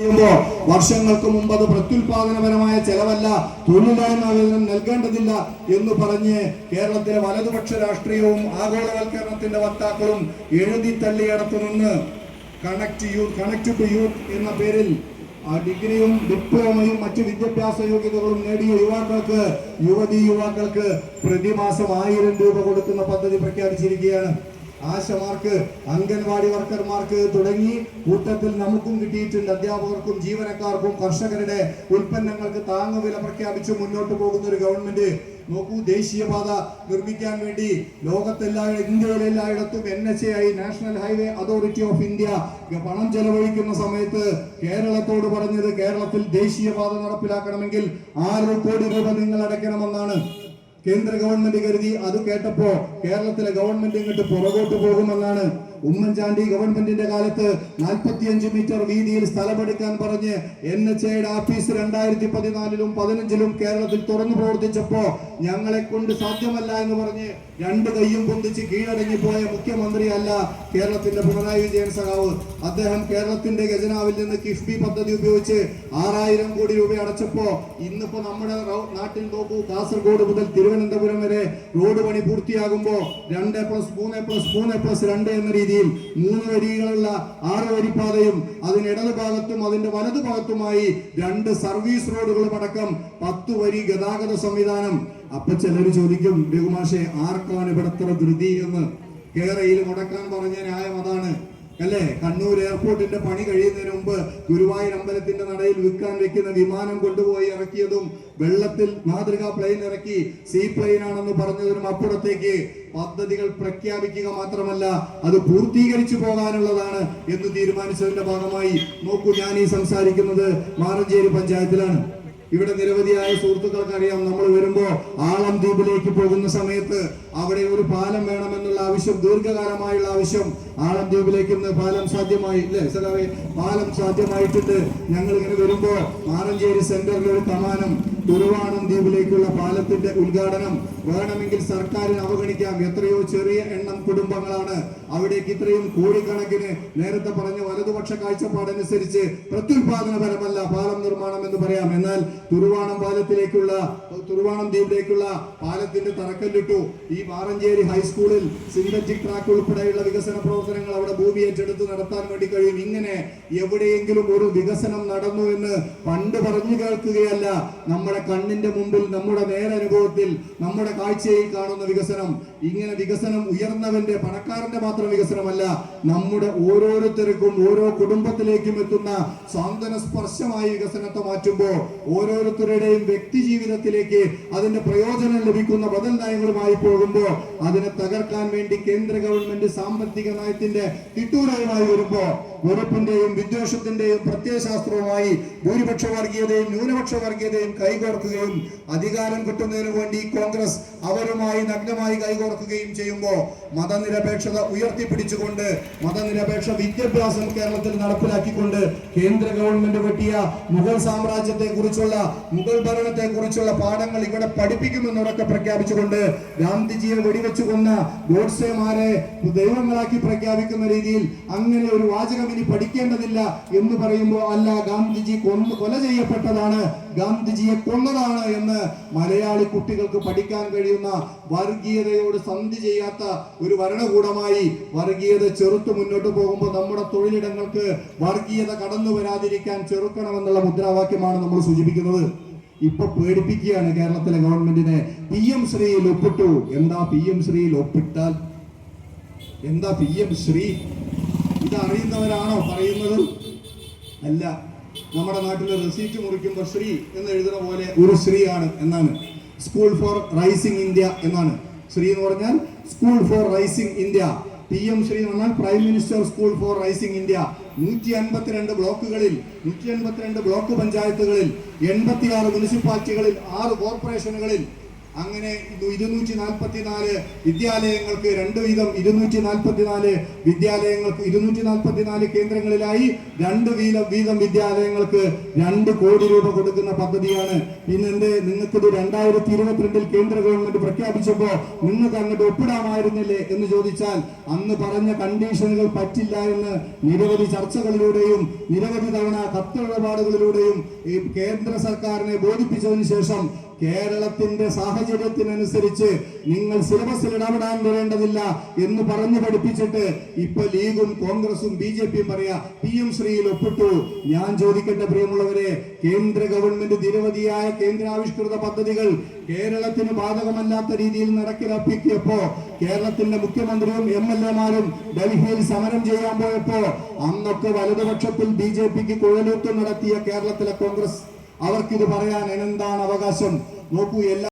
ചെയ്യുമ്പോ വർഷങ്ങൾക്ക് മുമ്പ് അത് പ്രത്യുൽപാദനപരമായ ചെലവല്ല തൊഴിലില്ലായ്മ വേതനം നൽകേണ്ടതില്ല എന്ന് പറഞ്ഞ് കേരളത്തിലെ വലതുപക്ഷ രാഷ്ട്രീയവും ആഗോളവൽക്കരണത്തിന്റെ വക്താക്കളും എഴുതി തള്ളിയിടത്തു നിന്ന് connect youth connect to youth എന്ന പേരിൽ ഡിഗ്രിയും ഡിപ്ലോമയും മറ്റ് വിദ്യാഭ്യാസ യോഗ്യതകളും നേടിയ യുവാക്കൾക്ക് യുവതി യുവാക്കൾക്ക് പ്രതിമാസം ആയിരം രൂപ കൊടുക്കുന്ന പദ്ധതി പ്രഖ്യാപിച്ചിരിക്കുകയാണ്. ആശമാർക്ക് അംഗൻവാടി വർക്കർമാർക്ക് തുടങ്ങി കൂട്ടത്തിൽ നമുക്കും കിട്ടിയിട്ടുണ്ട്. അധ്യാപകർക്കും ജീവനക്കാർക്കും കർഷകരുടെ ഉൽപ്പന്നങ്ങൾക്ക് താങ്ങുവില പ്രഖ്യാപിച്ച് മുന്നോട്ട് പോകുന്ന ഒരു ഗവൺമെന്റ് നോക്കൂ ദേശീയപാത നിർമ്മിക്കാൻ വേണ്ടി ലോകത്തെല്ലാ ഇന്ത്യയിലെ എല്ലായിടത്തും N H I national highway authority of India പണം ചെലവഴിക്കുന്ന സമയത്ത് കേരളത്തോട് പറഞ്ഞത് കേരളത്തിൽ ദേശീയപാത നടപ്പിലാക്കണമെങ്കിൽ ആറ് കോടി രൂപ നിങ്ങൾ അടയ്ക്കണമെന്നാണ്. കേന്ദ്ര ഗവൺമെന്റ് കരുതി അത് കേട്ടപ്പോ കേരളത്തിലെ ഗവൺമെന്റ് ഇങ്ങോട്ട് പുറകോട്ട് പോകുമെന്നാണ് ഉമ്മൻചാണ്ടി ഗവൺമെന്റിന്റെ കാലത്ത് നാൽപ്പത്തിയഞ്ച് മീറ്റർ വീതിയിൽ സ്ഥലമെടുക്കാൻ പറഞ്ഞ് എൻ എച്ച് എയുടെ ഓഫീസ് രണ്ടായിരത്തി പതിനാലിലും പതിനഞ്ചിലും കേരളത്തിൽ തുറന്നു പ്രവർത്തിച്ചപ്പോ ഞങ്ങളെ കൊണ്ട് സാധ്യമല്ല എന്ന് പറഞ്ഞ് രണ്ട് കൈയും പൊന്തിച്ച് കീഴടങ്ങി പോയ മുഖ്യമന്ത്രി അല്ല കേരളത്തിന്റെ പിണറായി വിജയൻ സഖാവ്. അദ്ദേഹം കേരളത്തിന്റെ ഖജനാവിൽ നിന്ന് കിഫ്ബി പദ്ധതി ഉപയോഗിച്ച് ആറായിരം കോടി രൂപ അടച്ചപ്പോ ഇന്നിപ്പോ നമ്മുടെ നാട്ടിൽ നോക്കൂ കാസർഗോഡ് മുതൽ തിരുവനന്തപുരം വരെ റോഡ് പണി പൂർത്തിയാകുമ്പോ രണ്ട് പ്ലസ് മൂന്ന് പ്ലസ് മൂന്ന് പ്ലസ് രണ്ട് എന്ന രീതിയിൽ മൂന്ന് വരികളുള്ള ആറ് വരിപ്പാതയും അതിന് ഇടത് ഭാഗത്തും അതിന്റെ വലതു ഭാഗത്തുമായി രണ്ട് സർവീസ് റോഡുകളും അടക്കം പത്ത് വരി ഗതാഗത സംവിധാനം. അപ്പൊ ചിലർ ചോദിക്കും ബഹുമാഷെ ആർക്കാണ് ഇവിടെ ധൃതി എന്ന്? കേരളയിൽ മുടക്കാൻ പറഞ്ഞ ന്യായം അതാണ്. അല്ലേ? കണ്ണൂർ എയർപോർട്ടിന്റെ പണി കഴിയുന്നതിന് മുമ്പ് ഗുരുവായൂർ അമ്പലത്തിന്റെ നടയിൽ വിൽക്കാൻ വെക്കുന്ന വിമാനം കൊണ്ടുപോയി ഇറക്കിയതും വെള്ളത്തിൽ മാതൃകാ പ്ലെയിൻ ഇറക്കി സീ പ്ലെയിൻ ആണെന്ന് പറഞ്ഞതിനും അപ്പുറത്തേക്ക് പദ്ധതികൾ പ്രഖ്യാപിക്കുക മാത്രമല്ല അത് പൂർത്തീകരിച്ചു പോകാനുള്ളതാണ് എന്ന് തീരുമാനിച്ചതിന്റെ ഭാഗമായി നോക്കൂ ഞാൻ ഈ സംസാരിക്കുന്നത് മാറഞ്ചേരി പഞ്ചായത്തിലാണ്. ഇവിടെ നിരവധിയായ സുഹൃത്തുക്കൾക്ക് അറിയാം നമ്മൾ വരുമ്പോ ആളം ദ്വീപിലേക്ക് പോകുന്ന സമയത്ത് അവിടെ ഒരു പാലം വേണമെന്നുള്ള ആവശ്യം ദീർഘകാലമായുള്ള ആവശ്യം ആളം ദ്വീപിലേക്ക് ഇന്ന് പാലം സാധ്യമായി ഇല്ലേ? പാലം സാധ്യമായിട്ടുണ്ട്. ഞങ്ങൾ ഇങ്ങനെ വരുമ്പോ മാറഞ്ചേരി സെന്ററിൽ ഒരു കമാനം തുറവാണം ദ്വീപിലേക്കുള്ള പാലത്തിന്റെ ഉദ്ഘാടനം വേണമെങ്കിൽ സർക്കാരിന് അവഗണിക്കാം. എത്രയോ ചെറിയ എണ്ണം കുടുംബങ്ങളാണ് അവിടേക്ക് ഇത്രയും കോടിക്കണക്കിന് നേരത്തെ പറഞ്ഞ വലതുപക്ഷ കാഴ്ചപ്പാടനുസരിച്ച് പ്രത്യുൽപാദനപരമല്ല പാലം നിർമ്മാണം എന്ന് പറയാം. എന്നാൽ തുരുവാണം പാലത്തിലേക്കുള്ള തുരുവാണം ദ്വീപിലേക്കുള്ള പാലത്തിന്റെ തറക്കല്ലിട്ടു. ഈ വാറഞ്ചേരി ഹൈസ്കൂളിൽ സിന്തറ്റിക് ട്രാക്ക് ഉൾപ്പെടെയുള്ള വികസന പ്രവർത്തനങ്ങൾ അവിടെ ഭൂമി ഏറ്റെടുത്ത് നടത്താൻ വേണ്ടി കഴിയും. ഇങ്ങനെ എവിടെയെങ്കിലും ഒരു വികസനം നടന്നു എന്ന് പണ്ട് പറഞ്ഞു കേൾക്കുകയല്ല. നമ്മുടെ കണ്ണിന്റെ മുമ്പിൽ നമ്മുടെ നേരനുഭവത്തിൽ നമ്മുടെ കാഴ്ചയിൽ കാണുന്ന വികസനം. ഇങ്ങനെ വികസനം ഉയർന്നവന്റെ പണക്കാരന്റെ മാത്രം വികസനമല്ല നമ്മുടെ ഓരോരുത്തർക്കും ഓരോ കുടുംബത്തിലേക്കും എത്തുന്ന സാന്ത്വന സ്പർശമായ വികസനത്തെ മാറ്റുമ്പോൾ ഓരോരുത്തരുടെയും വ്യക്തി ജീവിതത്തിലേക്ക് അതിന്റെ പ്രയോജനം ലഭിക്കുന്ന ബദൽ നയങ്ങളുമായി പോകുമ്പോൾ അതിനെ തകർക്കാൻ വേണ്ടി കേന്ദ്ര ഗവൺമെന്റ് സാമ്പത്തിക നയത്തിന്റെ തിട്ടൂരയുമായി വരുമ്പോൾ വെറുപ്പിന്റെയും വിദ്വേഷത്തിന്റെയും പ്രത്യയശാസ്ത്രവുമായി ഭൂരിപക്ഷ വർഗീയതയും ന്യൂനപക്ഷ വർഗീയതയും കൈകോർക്കുകയും അധികാരം കിട്ടുന്നതിന് വേണ്ടി കോൺഗ്രസ് അവരുമായി നഗ്നമായി കൈകോർക്കുകയും ചെയ്യുമ്പോൾ മതനിരപേക്ഷത ഉയർത്തിപ്പിടിച്ചുകൊണ്ട് മതനിരപേക്ഷ വിദ്യാഭ്യാസം കേരളത്തിൽ നടപ്പിലാക്കിക്കൊണ്ട് കേന്ദ്ര ഗവൺമെന്റ് വെട്ടിയ മുഗൾ സാമ്രാജ്യത്തെ കുറിച്ചുള്ള മുഗൾ ഭരണത്തെ കുറിച്ചുള്ള പാഠങ്ങൾ ഇവിടെ പഠിപ്പിക്കുമെന്നുറക്കെ പ്രഖ്യാപിച്ചുകൊണ്ട് ഗാന്ധിജിയെ വെടിവെച്ചു കൊന്ന ഗോഡ്സെമാരെ ദൈവങ്ങളാക്കി പ്രഖ്യാപിക്കുന്ന രീതിയിൽ അങ്ങനെ ഒരു വാചകം ഇനി പഠിക്കേണ്ടതില്ല എന്ന് പറയുമ്പോൾ അല്ല ഗാന്ധിജി കൊല ചെയ്യപ്പെട്ടതാണ് ഗാന്ധിജിയെ കൊന്നതാണ് എന്ന് മലയാളി കുട്ടികൾക്ക് പഠിക്കാൻ കഴിയുന്ന വർഗീയതയോട് സന്ധി ചെയ്യാത്ത ഒരു ഭരണകൂടമായി വർഗീയത ചെറുത്തു മുന്നോട്ട് പോകുമ്പോൾ നമ്മുടെ തൊഴിലിടങ്ങൾക്ക് വർഗീയത കടന്നു വരാതിരിക്കാൻ ചെറുക്കണമെന്നുള്ള മുദ്രാവാക്യമാണ് നമ്മൾ സൂചിപ്പിക്കുന്നത്. ഇപ്പൊ പേടിപ്പിക്കുകയാണ് കേരളത്തിലെ ഗവൺമെന്റിനെ. പി എം ശ്രീയിൽ ഒപ്പിട്ടു. എന്താ പി എം ശ്രീയിൽ ഒപ്പിട്ടാൽ? എന്താ പി എം ശ്രീ? ഇത് അറിയുന്നവരാണോ പറയുന്നത്? അല്ല. നമ്മുടെ നാട്ടിൽ റെസീറ്റ് മുറിക്കുമ്പോൾ ശ്രീ എന്ന് എഴുതുന്ന പോലെ ഒരു ശ്രീയാണ് എന്നാണ്. സ്കൂൾ ഫോർ റൈസിംഗ് ഇന്ത്യ എന്നാണ്. ശ്രീ എന്ന് പറഞ്ഞാൽ school for rising India P M Shri എന്ന് പറഞ്ഞാൽ prime minister school for rising India നൂറ്റി അൻപത്തിരണ്ട് ബ്ലോക്കുകളിൽ നൂറ്റി അൻപത്തിരണ്ട് ബ്ലോക്ക് പഞ്ചായത്തുകളിൽ എൺപത്തിയാറ് മുനിസിപ്പാലിറ്റികളിൽ ആറ് കോർപ്പറേഷനുകളിൽ അങ്ങനെ ഇരുന്നൂറ്റി നാൽപ്പത്തിനാല് വിദ്യാലയങ്ങൾക്ക് രണ്ട് വീതം ഇരുന്നൂറ്റി നാൽപ്പത്തിനാല് വിദ്യാലയങ്ങൾക്ക് ഇരുന്നൂറ്റി നാൽപ്പത്തിനാല് കേന്ദ്രങ്ങളിലായി രണ്ട് വീതം വീതം വിദ്യാലയങ്ങൾക്ക് രണ്ട് കോടി രൂപ കൊടുക്കുന്ന പദ്ധതിയാണ്. പിന്നെ നിങ്ങൾക്കിത് രണ്ടായിരത്തി ഇരുപത്തിരണ്ടിൽ കേന്ദ്ര ഗവൺമെന്റ് പ്രഖ്യാപിച്ചപ്പോ നിങ്ങൾക്ക് അങ്ങോട്ട് ഒപ്പിടാമായിരുന്നില്ലേ എന്ന് ചോദിച്ചാൽ അന്ന് പറഞ്ഞ കണ്ടീഷനുകൾ പറ്റില്ല എന്ന് നിരവധി ചർച്ചകളിലൂടെയും നിരവധി തവണ കത്തിടപാടുകളിലൂടെയും ഈ കേന്ദ്ര സർക്കാരിനെ ബോധിപ്പിച്ചതിന് ശേഷം കേരളത്തിന്റെ സാഹചര്യത്തിനനുസരിച്ച് നിങ്ങൾ സിലബസിൽ ഇടപെടാൻ വരേണ്ടതില്ല എന്ന് പറഞ്ഞു പഠിപ്പിച്ചിട്ട് ഇപ്പൊ ലീഗും കോൺഗ്രസും ബി ജെ പിയും പറയാ പി എം ശ്രീയിൽ ഒപ്പിട്ടു. ഞാൻ ചോദിക്കേണ്ട പ്രിയമുള്ളവരെ കേന്ദ്ര ഗവൺമെന്റ് നിരവധിയായ കേന്ദ്രാവിഷ്കൃത പദ്ധതികൾ കേരളത്തിന് ബാധകമല്ലാത്ത രീതിയിൽ നടക്കിലപ്പിക്കിയപ്പോ കേരളത്തിന്റെ മുഖ്യമന്ത്രിയും എം എൽ എമാരും ഡൽഹിയിൽ സമരം ചെയ്യാൻ പോയപ്പോ അന്നൊക്കെ വലതുപക്ഷത്തിൽ ബി ജെ പിക്ക് കുഴലൂത്ത് നടത്തിയ കേരളത്തിലെ കോൺഗ്രസ് അവർക്കിത് പറയാൻ എന്താണ് അവകാശം? നോക്കൂ എല്ലാ